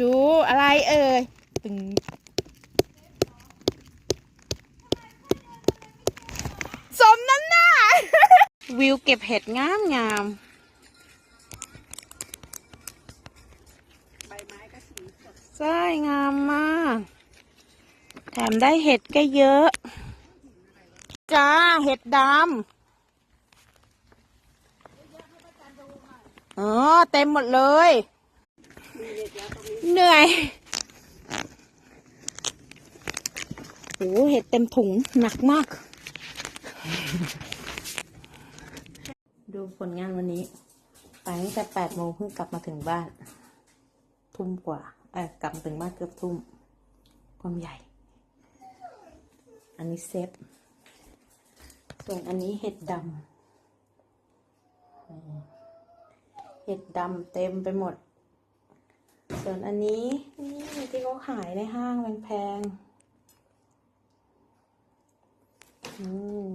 ดูอะไรเอ่ยตึงสมน้ำหน้าวิวเก็บเห็ดงามงามใบไม้ก็สีสดใช่งามมาก แถมได้เห็ดก็เยอะ จ้า เห็ดดำอ๋อ เต็มหมดเลยเห เหนื่อยโอ้เห็ดเต็มถุงหนักมาก ดูผลงานวันนี้ ไปตั้งแต่แปดโมงเพิ่งกลับมาถึงบ้าน ทุ่มกว่าเออกลับมาถึงบ้านเกือบทุ่ม ความใหญ่ อันนี้เซฟ ส่วนอันนี้เห็ดดำ เห็ดดำเต็มไปหมด ส่วนอันนี้นี่ที่เขาขายในห้างแพงๆอืม